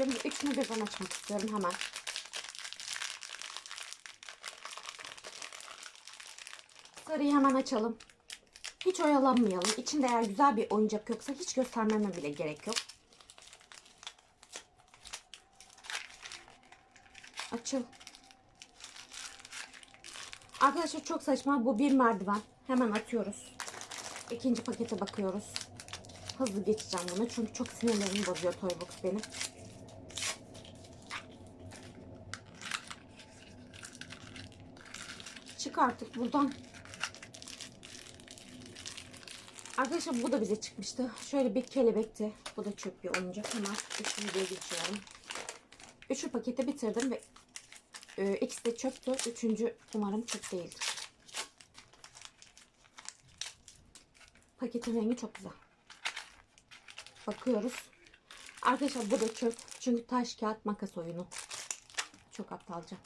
ve Üçünü birden açmak istiyorum hemen. Sarıyı hemen açalım. Hiç oyalanmayalım. İçinde eğer güzel bir oyuncak yoksa hiç göstermeme bile gerek yok. Açıl. Arkadaşlar çok saçma. Bu bir merdiven. Hemen atıyoruz. İkinci pakete bakıyoruz. Hızlı geçeceğim bunu. Çünkü çok sinirlerimi bozuyor Toybox benim. Çık artık buradan. Arkadaşlar bu da bize çıkmıştı. Şöyle bir kelebekti. Bu da çöp bir oyuncak. Hemen üçüncüye geçiyorum. Üçü paketi bitirdim ve e, ikisi de çöptü. Üçüncü umarım çöp değildir. Paketin rengi çok güzel. Bakıyoruz. Arkadaşlar bu da çöp. Çünkü taş, kağıt, makas oyunu. Çok aptalca.